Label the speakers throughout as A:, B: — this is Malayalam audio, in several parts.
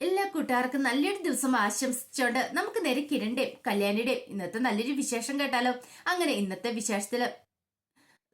A: എല്ലാ കൂട്ടുകാർക്കും നല്ലൊരു ദിവസം ആശംസിച്ചോണ്ട് നമുക്ക് നേരെ കിരണിന്റെയും കല്യാണിയുടെയും ഇന്നത്തെ നല്ലൊരു വിശേഷം കേട്ടാലോ? അങ്ങനെ ഇന്നത്തെ വിശേഷത്തിൽ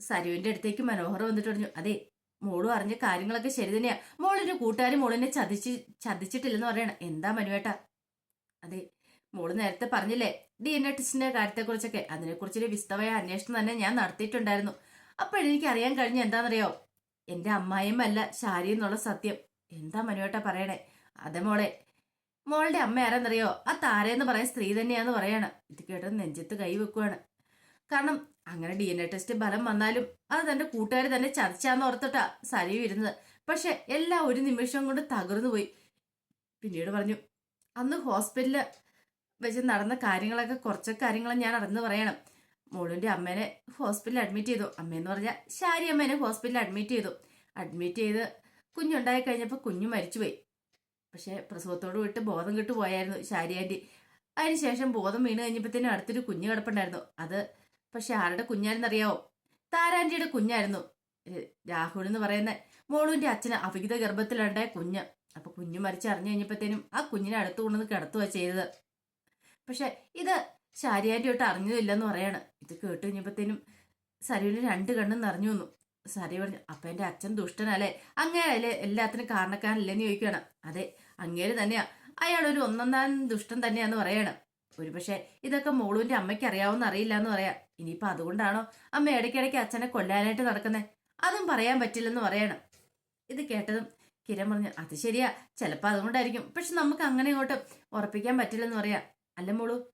A: സരുവിന്റെ അടുത്തേക്ക് മനോഹർ വന്നിട്ട് പറഞ്ഞു അതെ മോൾ അറിഞ്ഞ കാര്യങ്ങളൊക്കെ ശരി തന്നെയാ. മോളൊരു കൂട്ടുകാരി മോളിനെ ചതിച്ച് ചതിച്ചിട്ടില്ലെന്ന് പറയണം. എന്താ മനുവേട്ട അതെ മോൾ നേരത്തെ പറഞ്ഞില്ലേ ഡി എൻ എ ടെസ്റ്റിന്റെ കാര്യത്തെക്കുറിച്ചൊക്കെ. അതിനെക്കുറിച്ചൊരു വിസ്തവമായ അന്വേഷണം തന്നെ ഞാൻ നടത്തിയിട്ടുണ്ടായിരുന്നു. അപ്പോഴെനിക്ക് അറിയാൻ കഴിഞ്ഞ എന്താണെന്നറിയോ? എന്റെ അമ്മായിയമ്മല്ല ശാരി എന്നുള്ള സത്യം. എന്താ മനുവേട്ട പറയണേ? അതെ മോളെ. മോളുടെ അമ്മ ആരെന്നറിയോ? ആ താരയെന്ന് പറയുന്ന സ്ത്രീ തന്നെയാന്ന് പറയാണ്. ഇത് കേട്ടത് നെഞ്ചത്ത് കൈ വെക്കുവാണ്. കാരണം അങ്ങനെ ഡി എൻ എ ടെസ്റ്റ് ഫലം വന്നാലും അത് തന്റെ കൂട്ടുകാർ തന്നെ ചർച്ചയാന്ന് ഓർത്തിട്ടാ സരി വരുന്നത്. പക്ഷെ എല്ലാം ഒരു നിമിഷം കൊണ്ട് തകർന്നു പോയി. പിന്നീട് പറഞ്ഞു അന്ന് ഹോസ്പിറ്റലിൽ വെച്ച് നടന്ന കാര്യങ്ങളൊക്കെ കുറച്ച് കാര്യങ്ങൾ ഞാൻ അറിഞ്ഞു പറയണം. മോളിന്റെ അമ്മേനെ ഹോസ്പിറ്റലിൽ അഡ്മിറ്റ് ചെയ്തു. അമ്മയെന്ന് പറഞ്ഞാൽ ശാരി അമ്മേനെ ഹോസ്പിറ്റലിൽ അഡ്മിറ്റ് ചെയ്തു. അഡ്മിറ്റ് ചെയ്ത് കുഞ്ഞുണ്ടായി കഴിഞ്ഞപ്പോൾ കുഞ്ഞു മരിച്ചുപോയി. പക്ഷെ പ്രസവത്തോട് വിട്ട് ബോധം കിട്ടു പോയായിരുന്നു ശാരിയാന്റി അതിനുശേഷം ബോധം വീണ് കഴിഞ്ഞപ്പോഴത്തേനും അടുത്തൊരു കുഞ്ഞ് കിടപ്പുണ്ടായിരുന്നു. അത് പക്ഷെ ആരുടെ കുഞ്ഞായിരുന്നറിയാവോ താരാന്റിയുടെ കുഞ്ഞായിരുന്നു. രാഹുൽ എന്ന് പറയുന്ന മോളുവിന്റെ അച്ഛന് അവിഹിത ഗർഭത്തിലുണ്ടായ കുഞ്ഞ്. അപ്പൊ കുഞ്ഞു മരിച്ചു അറിഞ്ഞു കഴിഞ്ഞപ്പോഴത്തേനും ആ കുഞ്ഞിനെ അടുത്ത് കൊണ്ടുവന്ന് കിടത്തുക ചെയ്തത്. പക്ഷെ ഇത് ശാരിയാന്റി തൊട്ട് അറിഞ്ഞതില്ലെന്ന് പറയാണ്. ഇത് കേട്ട് കഴിഞ്ഞപ്പോഴത്തേനും സരുവിന് രണ്ട് കണ്ണും നിറഞ്ഞു വന്നു. സരി പറഞ്ഞു അപ്പം എന്റെ അച്ഛൻ ദുഷ്ടനല്ലേ? അങ്ങേരല്ലേ എല്ലാത്തിനും കാരണക്കാരനല്ലേന്ന് ചോദിക്കുകയാണ്. അതെ അങ്ങേര് തന്നെയാ. അയാൾ ഒരു ഒന്നൊന്നാം ദുഷ്ടൻ തന്നെയാന്ന് പറയാണ്. ഒരുപക്ഷെ ഇതൊക്കെ മോളുവിന്റെ അമ്മയ്ക്ക് അറിയാവുന്ന അറിയില്ല എന്ന് പറയാം. ഇനിയിപ്പൊ അതുകൊണ്ടാണോ അമ്മ ഇടയ്ക്കിടയ്ക്ക് അച്ഛനെ കൊല്ലാനായിട്ട് നടക്കുന്നത് അതും പറയാൻ പറ്റില്ലെന്ന് പറയണം. ഇത് കേട്ടതും കിരൺ പറഞ്ഞു അത് ശരിയാ. ചിലപ്പോൾ അതുകൊണ്ടായിരിക്കും. പക്ഷെ നമുക്ക് അങ്ങനെ ഇങ്ങോട്ട് ഉറപ്പിക്കാൻ പറ്റില്ലെന്ന് പറയാം. അല്ല മോളു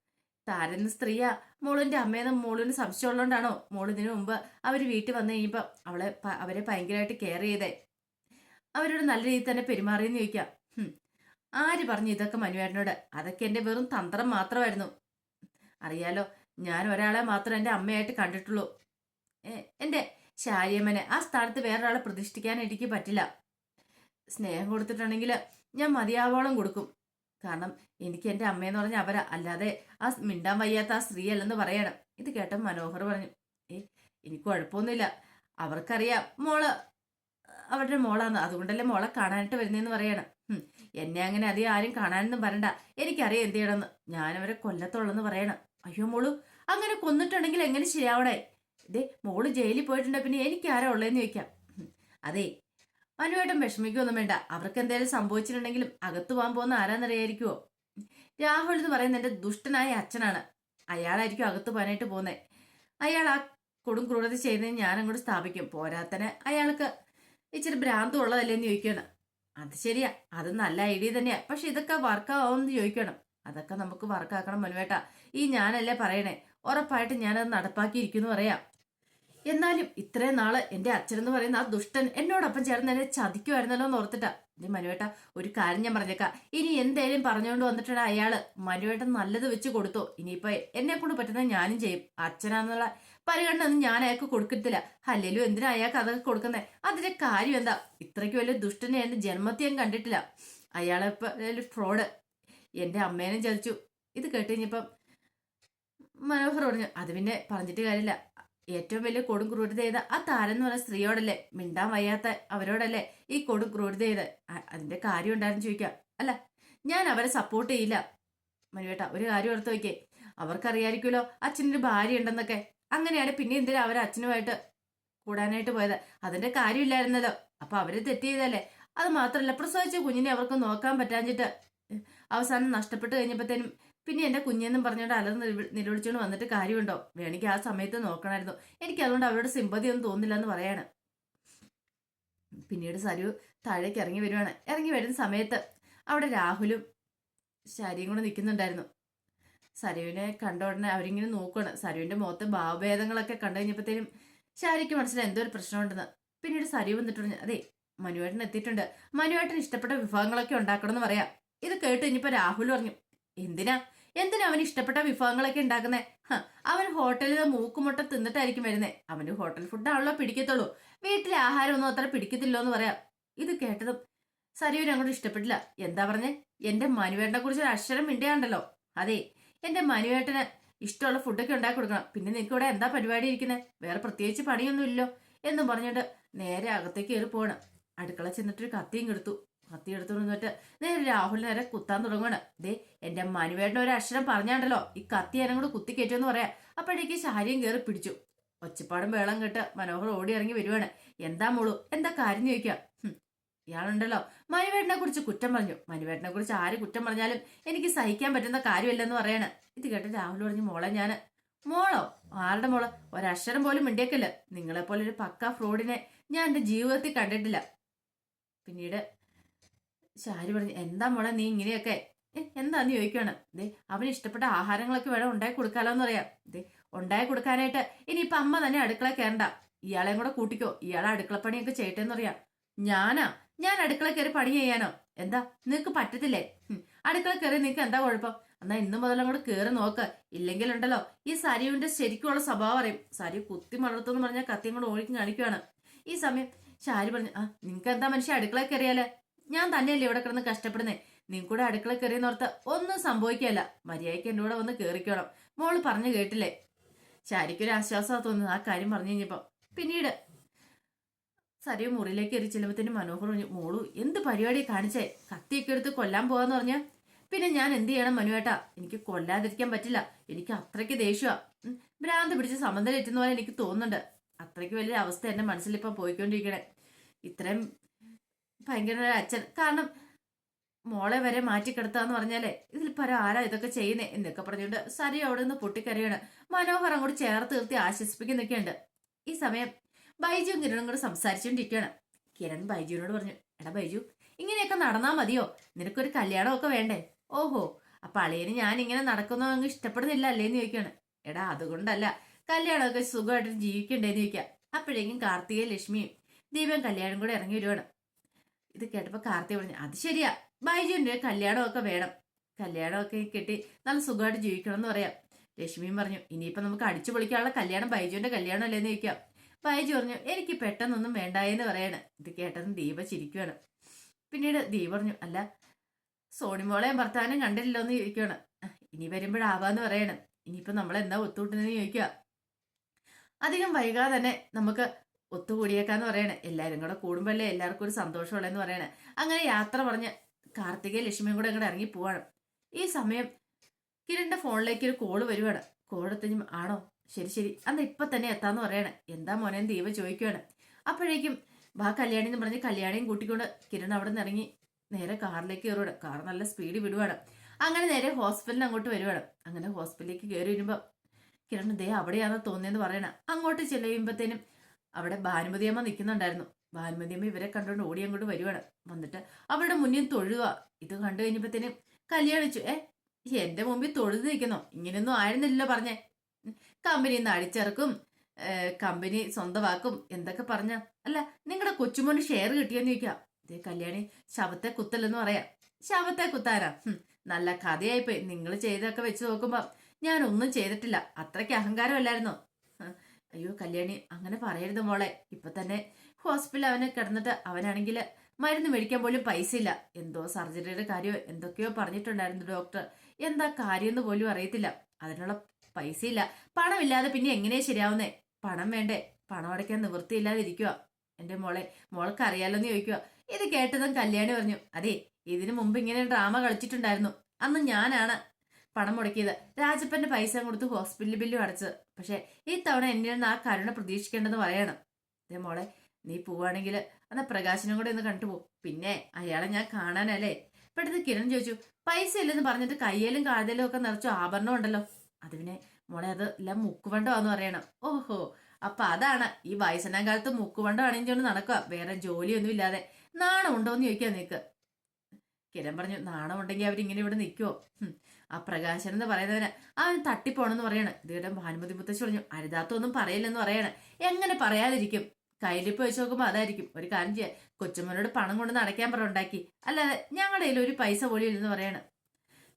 A: താരെന്ന സ്ത്രീയാ. മോളിന്റെ അമ്മയെന്ന് മോളിന് സംശയമുള്ളതുകൊണ്ടാണോ മോൾ ഇതിനു മുമ്പ് അവർ വീട്ടിൽ വന്നു കഴിയുമ്പോ അവളെ അവരെ ഭയങ്കരമായിട്ട് കെയർ ചെയ്തേ. അവരോട് നല്ല രീതിയിൽ തന്നെ പെരുമാറിയെന്ന് ചോദിക്കാം. ആര് പറഞ്ഞു ഇതൊക്കെ മനുവേട്ടനോട്? അതൊക്കെ എന്റെ വെറും തന്ത്രം മാത്രമായിരുന്നു. അറിയാലോ ഞാൻ ഒരാളെ മാത്രം എന്റെ അമ്മയായിട്ട് കണ്ടിട്ടുള്ളൂ. എന്റെ ശാരിയമ്മനെ ആ സ്ഥാനത്ത് വേറൊരാളെ പ്രതിഷ്ഠിക്കാൻ എനിക്ക് പറ്റില്ല. സ്നേഹം കൊടുത്തിട്ടുണ്ടെങ്കിൽ ഞാൻ മതിയാവോളം കൊടുക്കും. കാരണം എനിക്ക് എന്റെ അമ്മയെന്ന് പറഞ്ഞ അവരാ അല്ലാതെ ആ മിണ്ടാൻ വയ്യാത്ത ആ സ്ത്രീ അല്ലെന്ന് പറയണം. ഇത് കേട്ട മനോഹർ പറഞ്ഞു ഏ എനിക്ക് കുഴപ്പമൊന്നുമില്ല. അവർക്കറിയാം മോൾ അവരുടെ മോളാന്ന്. അതുകൊണ്ടല്ലേ മോളെ കാണാനായിട്ട് വരുന്നതെന്ന് പറയണം. എന്നെ അങ്ങനെ അധികം ആരും കാണാനൊന്നും വരണ്ട. എനിക്കറിയാം എന്ത് ചെയ്യണമെന്ന്. ഞാനവരെ കൊല്ലത്തുള്ളെന്ന് പറയണം. അയ്യോ മോളു അങ്ങനെ കൊന്നിട്ടുണ്ടെങ്കിൽ എങ്ങനെ ശരിയാവണേ? ഇതേ മോൾ ജയിലിൽ പോയിട്ടുണ്ട് പിന്നെ എനിക്ക് ആരാ ഉള്ളതെന്ന് ചോദിക്കാം അതെ മനുവേട്ടൻ വിഷമിക്കൊന്നും വേണ്ട. അവർക്ക് എന്തെങ്കിലും സംഭവിച്ചിട്ടുണ്ടെങ്കിലും അകത്തു പോകാൻ പോകുന്ന ആരാന്നറിയായിരിക്കുമോ രാഹുൽ എന്ന് പറയുന്ന എന്റെ ദുഷ്ടനായ അച്ഛനാണ്. അയാളായിരിക്കും അകത്ത് പോകാനായിട്ട് പോകുന്നത് അയാൾ ആ കൊടും ക്രൂരത ചെയ്യുന്നതിന് ഞാൻ അങ്ങോട്ട് സ്ഥാപിക്കും. പോരാത്തന് അയാൾക്ക് ഇച്ചിരി ഭ്രാന്തം ഉള്ളതല്ലേന്ന് ചോദിക്കണം അത് ശരിയാ. അത് നല്ല ഐഡിയ തന്നെയാ. പക്ഷെ ഇതൊക്കെ വർക്കാവുമെന്ന് ചോദിക്കണം അതൊക്കെ നമുക്ക് വർക്കാക്കണം മനുവേട്ട. ഈ ഞാനല്ലേ പറയണേ? ഉറപ്പായിട്ട് ഞാനത് നടപ്പാക്കിയിരിക്കുന്നു പറയാം. എന്നാലും ഇത്രയും നാൾ എന്റെ അച്ഛനെന്ന് പറയുന്ന ആ ദുഷ്ടൻ എന്നോടൊപ്പം ചേർന്ന് എന്നെ ചതിക്കുമായിരുന്നല്ലോ എന്ന് ഓർത്തിട്ടാ. മനുവേട്ട ഒരു കാര്യം ഞാൻ പറഞ്ഞേക്കാം. ഇനി എന്തേലും പറഞ്ഞുകൊണ്ട് വന്നിട്ടുണ്ട് അയാൾ മനുവേട്ടൻ നല്ലത് വെച്ച് കൊടുത്തു? ഇനിയിപ്പോ എന്നെ കൊണ്ട് പറ്റുന്ന ഞാനും ചെയ്യും. അച്ഛനാന്നുള്ള പരിഗണന ഒന്നും ഞാൻ അയാൾക്ക് കൊടുക്കത്തില്ല. അല്ലെങ്കിലും എന്തിനാ അയാൾക്ക് അതൊക്കെ കൊടുക്കുന്നേ? അതിന്റെ കാര്യം എന്താ? ഇത്രയ്ക്ക് വലിയ ദുഷ്ടനെ എന്റെ ജന്മത്തെ ഞാൻ കണ്ടിട്ടില്ല. അയാളെ ഫ്രോഡ് എന്റെ അമ്മേനെ ചതിച്ചു. ഇത് കേട്ട് കഴിഞ്ഞപ്പം മനോഹർ പറഞ്ഞു അത് പിന്നെ പറഞ്ഞിട്ട് കാര്യമില്ല. ഏറ്റവും വലിയ കൊടും ക്രൂരത ചെയ്ത ആ താരം എന്ന് പറഞ്ഞ സ്ത്രീയോടല്ലേ? മിണ്ടാൻ വയ്യാത്ത അവരോടല്ലേ ഈ കൊടും ക്രൂരത ചെയ്ത് അതിന്റെ കാര്യം ഉണ്ടായിരുന്നു ചോദിക്കാം. അല്ല ഞാൻ അവരെ സപ്പോർട്ട് ചെയ്യില്ല. മനുവേട്ട ഒരു കാര്യം ഓർത്ത് വയ്ക്കേ അവർക്കറിയായിരിക്കുമല്ലോ അച്ഛനൊരു ഭാര്യ ഉണ്ടെന്നൊക്കെ. അങ്ങനെയാണ് പിന്നെ എന്തിനാ അവരെ അച്ഛനുമായിട്ട് കൂടാനായിട്ട് പോയത്? അതിന്റെ കാര്യമില്ലായിരുന്നല്ലോ അപ്പൊ അവർ തെറ്റ് അത് മാത്രമല്ല പ്രസവിച്ച കുഞ്ഞിനെ അവർക്ക് നോക്കാൻ പറ്റാഞ്ഞിട്ട് അവസാനം നഷ്ടപ്പെട്ട് കഴിഞ്ഞപ്പോഴത്തേനും പിന്നെ എന്റെ കുഞ്ഞെന്നും പറഞ്ഞുകൊണ്ട് അലർന്ന് നില- നിലവിളിച്ചുകൊണ്ട് വന്നിട്ട് കാര്യമുണ്ടോ? വേണമെങ്കിൽ ആ സമയത്ത് നോക്കണമായിരുന്നു എനിക്ക് അതുകൊണ്ട് അവരോട് സിമ്പതി ഒന്നും തോന്നില്ല എന്ന് പറയാണ്. പിന്നീട് സരു താഴേക്ക് ഇറങ്ങി വരുവാണ്. ഇറങ്ങി വരുന്ന സമയത്ത് അവിടെ രാഹുലും ശരിയും കൂടെ നിൽക്കുന്നുണ്ടായിരുന്നു. സരുവിനെ കണ്ട ഉടനെ അവരിങ്ങനെ നോക്കുകയാണ് സരുവിന്റെ മുഖത്ത് ഭാവഭേദങ്ങളൊക്കെ കണ്ടു കഴിഞ്ഞപ്പോഴത്തേനും ശാരിക്ക് മനസ്സിലായി എന്തോ ഒരു പ്രശ്നമുണ്ടെന്ന്. പിന്നീട് സരു വന്നിട്ട് പറഞ്ഞു അതെ മനുവേട്ടൻ എത്തിയിട്ടുണ്ട്. മനുവേട്ടൻ ഇഷ്ടപ്പെട്ട വിഭവങ്ങളൊക്കെ ഉണ്ടാക്കണം എന്ന് പറയാം. ഇത് കേട്ട് കഴിഞ്ഞപ്പോൾ രാഹുൽ പറഞ്ഞു എന്തിനാ? എന്തിനാ അവന് ഇഷ്ടപ്പെട്ട വിഭവങ്ങളൊക്കെ ഉണ്ടാക്കുന്നേ? അവൻ ഹോട്ടലിൽ മൂക്കുമുട്ട തിന്നിട്ടായിരിക്കും വരുന്നേ. അവന് ഹോട്ടൽ ഫുഡാണല്ലോ പിടിക്കത്തുള്ളൂ. വീട്ടിലെ ആഹാരമൊന്നും അത്ര പിടിക്കത്തില്ലോ എന്ന് പറയാം. ഇത് കേട്ടതും സരിയൂർ അങ്ങോട്ട് ഇഷ്ടപ്പെട്ടില്ല. എന്താ പറഞ്ഞേ? എന്റെ മനുവേട്ടനെ കുറിച്ച് ഒരു അക്ഷരം മിണ്ടിയാണ്ടല്ലോ. അതെ എന്റെ മനുവേട്ടന് ഇഷ്ടമുള്ള ഫുഡൊക്കെ ഉണ്ടാക്കി കൊടുക്കണം. പിന്നെ നിനക്ക് ഇവിടെ എന്താ പരിപാടി ഇരിക്കുന്നത് വേറെ പ്രത്യേകിച്ച് പണിയൊന്നും ഇല്ലോ എന്നും പറഞ്ഞിട്ട് നേരെ അകത്തേക്ക് കയറി പോകണം അടുക്കള ചെന്നിട്ടൊരു കത്തിയും കെടുത്തു. കത്തി എടുത്തു നിന്നിട്ട് നേരെ രാഹുൽ നേരെ കുത്താൻ തുടങ്ങുകയാണ് ദേ എന്റെ മനുവേട്ടൻ ഒരു അക്ഷരം പറഞ്ഞാണ്ടല്ലോ ഈ കത്തി എന്നെ കൂടെ കുത്തി കയറ്റുമെന്ന് പറയാം. അപ്പോഴേക്ക് ശാരിയും കയറി പിടിച്ചു. ഒച്ചപ്പാടും വേളം കേട്ട് മനോഹർ ഓടി ഇറങ്ങി വരുവാണ്. എന്താ മോളു എന്താ കാര്യം ചോദിക്കാം. ഇയാളുണ്ടല്ലോ. മനുവേട്ടനെ കുറിച്ച് കുറ്റം പറഞ്ഞു. മനുവേട്ടനെ കുറിച്ച് ആര് കുറ്റം പറഞ്ഞാലും എനിക്ക് സഹിക്കാൻ പറ്റുന്ന കാര്യമല്ലെന്ന് പറയാണ്. ഇത് കേട്ട് രാഹുൽ പറഞ്ഞു മോളെ ഞാൻ മോളോ? ആരുടെ മോൾ? ഒരക്ഷരം പോലും മിണ്ടിയേക്കില്ല. നിങ്ങളെപ്പോലെ ഒരു പക്ക ഫ്രോഡിനെ ഞാൻ എന്റെ ജീവിതത്തിൽ കണ്ടിട്ടില്ല. പിന്നീട് ശാരി പറഞ്ഞു? എന്താ മോളെ നീ ഇങ്ങനെയൊക്കെ? എന്താ നീ ചോദിക്കുകയാണ് ദേ അവന് ഇഷ്ടപ്പെട്ട ആഹാരങ്ങളൊക്കെ വേണം ഉണ്ടാക്കി കൊടുക്കാലോ എന്ന് പറയാം. ദേ ഉണ്ടാക്കി കൊടുക്കാനായിട്ട് ഇനിയിപ്പൊ അമ്മ തന്നെ അടുക്കള കയറണ്ട ഇയാളെയും കൂടെ കൂട്ടിക്കോ. ഇയാളെ അടുക്കളപ്പണിയൊക്കെ ചെയ്യട്ടെന്ന് പറയാം. ഞാനാ? ഞാൻ അടുക്കള കയറി പണി ചെയ്യാനോ? എന്താ? നിനക്ക് പറ്റത്തില്ലേ? അടുക്കള കയറി നിനക്ക് എന്താ കുഴപ്പം? എന്നാ ഇന്നു മുതൽ അങ്ങോട്ട് കയറി നോക്ക്. ഇല്ലെങ്കിലുണ്ടല്ലോ ഈ സരിയുവിന്റെ ശരിക്കുള്ള സ്വഭാവം അറിയും. സരി കുത്തി മലർത്തെന്ന് പറഞ്ഞാൽ കത്തിയും കൂടെ ഓടിക്കും ഈ സമയം ഷാരി പറഞ്ഞു? ആ നിങ്ങക്ക് എന്താ മനുഷ്യ അടുക്കള കയറിയാൽ ഞാൻ തന്നെയല്ലേ ഇവിടെ കിടന്ന് കഷ്ടപ്പെടുന്നേ? നീ കൂടെ അടുക്കള കയറിയെന്നോർത്ത് ഒന്നും സംഭവിക്കല്ല മര്യാദയ്ക്ക് എന്റെ കൂടെ വന്ന് കയറിക്കോണം മോൾ പറഞ്ഞു കേട്ടില്ലേ? ശാരിക്കൊരു ആശ്വാസമാണ് തോന്നുന്നത് ആ കാര്യം പറഞ്ഞു കഴിഞ്ഞപ്പോ. പിന്നീട് സരിയ മുറിയിലേക്ക് എറി ചെല്ലുമ്പത്തിന് മനോഹർ പറഞ്ഞു മോളു എന്ത് പരിപാടി കാണിച്ചേ? കത്തിയൊക്കെ എടുത്ത് കൊല്ലാൻ പോവാന്ന് പറഞ്ഞ. പിന്നെ ഞാൻ എന്ത് ചെയ്യണം മനുവേട്ടാ എനിക്ക് കൊല്ലാതിരിക്കാൻ പറ്റില്ല. എനിക്ക് അത്രയ്ക്ക് ദേഷ്യമാ ഭ്രാന്ത് പിടിച്ച് സമനിലെറ്റുന്ന പോലെ എനിക്ക് തോന്നുന്നുണ്ട്. അത്രയ്ക്ക് വലിയ അവസ്ഥ എന്റെ മനസ്സിൽ ഇപ്പൊ പോയിക്കൊണ്ടിരിക്കണേ. ഇത്രയും ഭയങ്കര ഒരു അച്ഛൻ. കാരണം മോളെ വരെ മാറ്റിക്കിടത്താന്ന് പറഞ്ഞാലേ ഇതിൽ പരം ആരാ ഇതൊക്കെ ചെയ്യുന്നേ എന്നൊക്കെ പറഞ്ഞുകൊണ്ട് സരി അവിടെ നിന്ന് പൊട്ടിക്കരയാണ്. മനോഹർ അങ്ങോട്ട് ചേർത്ത് നിർത്തി ആശ്വസിപ്പിക്കുന്നൊക്കെയുണ്ട്. ഈ സമയം ബൈജു കിരണും കൂടെ സംസാരിച്ചുകൊണ്ടിരിക്കുകയാണ് കിരൺ ബൈജുവിനോട് പറഞ്ഞു എടാ ബൈജു ഇങ്ങനെയൊക്കെ നടന്നാ മതിയോ? നിനക്കൊരു കല്യാണമൊക്കെ വേണ്ടേ? ഓഹോ അപ്പൊ അളിയന് ഞാൻ ഇങ്ങനെ നടക്കുന്നോ അങ്ങ് ഇഷ്ടപ്പെടുന്നില്ല അല്ലേന്ന് ചോദിക്കാണ് എടാ അതുകൊണ്ടല്ല കല്യാണമൊക്കെ സുഖമായിട്ട് ജീവിക്കണ്ടേന്ന് ചോദിക്കാം അപ്പോഴേക്കും കാർത്തിക ലക്ഷ്മിയും ദീപൻ കല്യാണം കൂടെ ഇറങ്ങി വരുവാണ്. ഇത് കേട്ടപ്പോൾ കാർത്തി പറഞ്ഞു അത് ശരിയാ. ബൈജുവിന്റെ കല്യാണമൊക്കെ വേണം. കല്യാണമൊക്കെ കിട്ടി നല്ല സുഖമായിട്ട് ജീവിക്കണം എന്ന് പറയാം. ലക്ഷ്മിയും പറഞ്ഞു ഇനിയിപ്പോ നമുക്ക് അടിച്ചു പൊളിക്കാനുള്ള കല്യാണം ബൈജുവിന്റെ കല്യാണം അല്ലേന്ന് ചോദിക്കാം. ബൈജു പറഞ്ഞു എനിക്ക് പെട്ടെന്നൊന്നും വേണ്ടായെന്ന് പറയാണ്. ഇത് കേട്ടതും ദീപ ചിരിക്കുകയാണ് പിന്നീട് ദീപ പറഞ്ഞു അല്ല സോണിമോളെയും ഭർത്താനും കണ്ടില്ലല്ലോ എന്ന് ചോദിക്കുകയാണ് "അഹ്, ഇനി വരുമ്പോഴാവാന്ന് പറയണം. ഇനിയിപ്പോ നമ്മൾ എന്താ ഒത്തുകൂട്ടുന്നതെന്ന് ചോദിക്കുക. അധികം വൈകാതെ തന്നെ നമുക്ക് ഒത്തുകൂടിയേക്കാന്ന് പറയണേ. എല്ലാരും കൂടെ കൂടുമ്പോഴല്ലേ എല്ലാവർക്കും ഒരു സന്തോഷമുള്ളതെന്ന് പറയണേ. അങ്ങനെ യാത്ര പറഞ്ഞ് കാർത്തികയും ലക്ഷ്മിയും കൂടെ അങ്ങോട്ട് ഇറങ്ങി പോവാണ്. ഈ സമയം കിരണിന്റെ ഫോണിലേക്ക് ഒരു കോൾ വരുവാണ്. എടുത്തഞ്ഞും ആണോ? ശരി ശരി. അന്ന് ഇപ്പൊ തന്നെ എത്താന്ന് പറയണേ. എന്താ മോനെ? ദീപ ചോദിക്കുവാണ്. അപ്പോഴേക്കും വാ കല്യാണി എന്ന് പറഞ്ഞ് കല്യാണിയും കൂട്ടിക്കൊണ്ട് കിരൺ അവിടെ നിന്ന് ഇറങ്ങി നേരെ കാറിലേക്ക് കയറുവാണ് കാർ നല്ല സ്പീഡ് വിടുവാണ്. അങ്ങനെ നേരെ ഹോസ്പിറ്റലിന് അങ്ങോട്ട് വരുവാണ്. അങ്ങനെ ഹോസ്പിറ്റലിലേക്ക് കയറി വരുമ്പോൾ കിരൺ ദേ അവിടെയാണെന്ന് തോന്നിയെന്ന് പറയണ. അങ്ങോട്ട് ചെല്ലുമ്പോഴത്തേനും അവിടെ ഭാനുമതിയമ്മ നിൽക്കുന്നുണ്ടായിരുന്നു ഭാനുമതിയമ്മ ഇവരെ കണ്ടുകൊണ്ട് ഓടി അങ്ങോട്ട് വരുവാണ്. വന്നിട്ട് അവരുടെ മുന്നിൽ തൊഴുക. ഇത് കണ്ടു കഴിഞ്ഞപ്പോഴത്തേനും കല്യാണിച്ചു ഏ എന്റെ മുമ്പിൽ തൊഴുത് നിൽക്കുന്നു? ഇങ്ങനെയൊന്നും ആയിരുന്നില്ലല്ലോ പറഞ്ഞേ. കമ്പനി നിന്ന് അടിച്ചിറക്കും. കമ്പനി സ്വന്തമാക്കും. എന്തൊക്കെ പറഞ്ഞ? അല്ല നിങ്ങളുടെ കൊച്ചുമോന് ഷെയർ കിട്ടിയെന്ന് ചോദിക്കാം. ഇതേ കല്യാണി ശവത്തെ കുത്തല്ലെന്ന് പറയാം. ശവത്തെ കുത്താനാ? നല്ല കഥയായിപ്പോയി. നിങ്ങൾ ചെയ്തൊക്കെ വെച്ച് നോക്കുമ്പോ ഞാൻ ഒന്നും ചെയ്തിട്ടില്ല. അത്രയ്ക്ക് അഹങ്കാരമല്ലായിരുന്നോ? അയ്യോ കല്യാണി അങ്ങനെ പറയരുത് മോളെ. ഇപ്പൊ തന്നെ ഹോസ്പിറ്റലിൽ അവന് കിടന്നിട്ട് അവനാണെങ്കിൽ മരുന്ന് മേടിക്കാൻ പോലും പൈസ ഇല്ല എന്തോ സർജറിയുടെ കാര്യമോ എന്തൊക്കെയോ പറഞ്ഞിട്ടുണ്ടായിരുന്നു ഡോക്ടർ. എന്താ കാര്യമെന്ന് പോലും അറിയത്തില്ല. അതിനുള്ള പൈസ ഇല്ല പണമില്ലാതെ പിന്നെ എങ്ങനെയാ ശരിയാവുന്നേ? പണം വേണ്ടേ? പണം അടയ്ക്കാൻ നിവൃത്തിയില്ലാതെ ഇരിക്കുക എന്റെ മോളെ മോൾക്ക് അറിയാലോന്ന് ചോദിക്കുക ഇത് കേട്ടതും കല്യാണി പറഞ്ഞു അതെ ഇതിനു മുമ്പ് ഇങ്ങനെ ഡ്രാമ കളിച്ചിട്ടുണ്ടായിരുന്നു. അന്ന് ഞാനാണ് പണം മുടക്കിയത്. രാജപ്പന്റെ പൈസ കൊടുത്ത് ഹോസ്പിറ്റൽ ബില്ലും അടച്ചത് പക്ഷെ ഈ തവണ എന്നിൽ നിന്ന് ആ കരുണ പ്രതീക്ഷിക്കേണ്ടെന്ന് പറയണം. അതേ മോളെ നീ പോവാണെങ്കിൽ അന്ന് പ്രകാശനും കൂടെ ഒന്ന് കണ്ടുപോകും പിന്നെ അയാളെ ഞാൻ കാണാനല്ലേ? പെട്ടെന്ന് കിരൺ ചോദിച്ചു പൈസ ഇല്ലെന്ന് പറഞ്ഞിട്ട് കയ്യിലും കാതിലും ഒക്കെ നിറച്ചു ആഭരണം ഉണ്ടല്ലോ. അത് പിന്നെ മോളെ അത് എല്ലാം മുക്കുവണ്ടമാന്ന് പറയണം. ഓഹോ അപ്പൊ അതാണ്. ഈ വയസ്സനാം കാലത്ത് മുക്കുവണ്ടം അണിഞ്ഞുകൊണ്ട് നടക്കുക. വേറെ ജോലിയൊന്നും ഇല്ലാതെ. നാണം ഉണ്ടോന്ന് ചോദിക്കാം നിനക്ക്. കിരൺ പറഞ്ഞു നാണമുണ്ടെങ്കിൽ അവരിങ്ങനെ ഇവിടെ നിൽക്കുവോ ഹും, ആ പ്രകാശൻ എന്ന് പറയുന്നവന് അവൻ തട്ടിപ്പോണെന്ന് പറയണ്. ഇതിയുടെ ഭാനുമതി മുത്തശ്ശി പറഞ്ഞു അരുതാത്തൊന്നും പറയില്ലെന്ന് പറയണ്. എങ്ങനെ പറയാതിരിക്കും? കയ്യിലിപ്പ് വെച്ച് നോക്കുമ്പോ അതായിരിക്കും. ഒരു കാര്യം ചെയ്യാം. കൊച്ചുമ്മനോട് പണം കൊണ്ട് നടക്കാൻ പറ ഉണ്ടാക്കി. അല്ലാതെ ഞങ്ങളുടെ കയ്യിൽ ഒരു പൈസ പോലും ഇല്ലെന്ന് പറയണ്.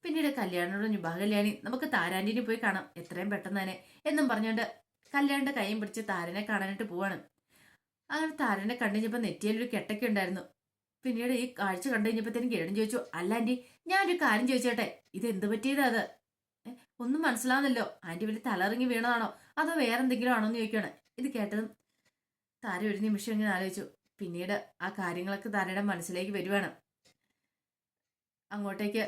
A: പിന്നീട് കല്യാണോട് പറഞ്ഞു ബാ കല്യാണി നമുക്ക് താരാന്റിനെ പോയി കാണാം. എത്രയും പെട്ടെന്ന് തന്നെ. എന്നും പറഞ്ഞുകൊണ്ട് കല്യാണിന്റെ കൈയും പിടിച്ച് താരനെ കാണാനായിട്ട് പോവാണ്. അങ്ങനെ താരനെ കണ്ടുകഴിഞ്ഞപ്പോ നെറ്റിയിലൊരു കെട്ടൊക്കെ ഉണ്ടായിരുന്നു. പിന്നീട് ഈ കാഴ്ച കണ്ടു കഴിഞ്ഞപ്പോഴത്തേനും കിരൺ ചോദിച്ചു അല്ല ആന്റി ഞാനൊരു കാര്യം ചോദിച്ചോട്ടെ? ഇത് എന്ത് പറ്റിയതാ അത്? ഒന്നും മനസ്സിലാവുന്നല്ലോ ആന്റി വലിയ തലറിങ്ങി വീണതാണോ? അതോ വേറെന്തെങ്കിലും ആണോ എന്ന് ചോദിക്കുകയാണ് ഇത് കേട്ടതും താര ഒരു നിമിഷം ഇങ്ങനെ ആലോചിച്ചു. പിന്നീട് ആ കാര്യങ്ങളൊക്കെ താരയുടെ മനസ്സിലേക്ക് വരുവാണ്. അങ്ങോട്ടേക്ക്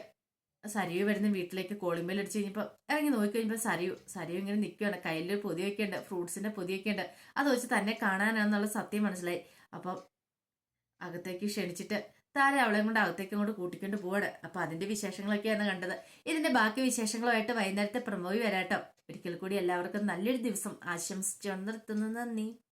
A: സരിയു വരുന്ന വീട്ടിലേക്ക് കോളിമ്പൽ അടിച്ച് കഴിഞ്ഞപ്പോൾ ഇറങ്ങി നോക്കി കഴിഞ്ഞപ്പോൾ സരിയു സരിയു ഇങ്ങനെ നിൽക്കുകയാണ് കയ്യിൽ പൊതിയൊക്കെ ഉണ്ട് ഫ്രൂട്ട്സിന്റെ പൊതിയൊക്കെ ഉണ്ട് അത് വെച്ച് തന്നെ കാണാനാണെന്നുള്ള സത്യം മനസ്സിലായി. അപ്പം അകത്തേക്ക് ക്ഷണിച്ചിട്ട് താര അവളെ കൊണ്ട് അകത്തേക്ക് അങ്ങോട്ട് കൂട്ടിക്കൊണ്ട് പോവാണ്. അപ്പൊ അതിന്റെ വിശേഷങ്ങളൊക്കെയാണ് കണ്ടത്. ഇതിന്റെ ബാക്കി വിശേഷങ്ങളുമായിട്ട് വൈകുന്നേരത്തെ പ്രമോവി വരാട്ടോ. ഒരിക്കൽ കൂടി എല്ലാവർക്കും നല്ലൊരു ദിവസം ആശംസിച്ചു നിർത്തുന്നു. നന്ദി.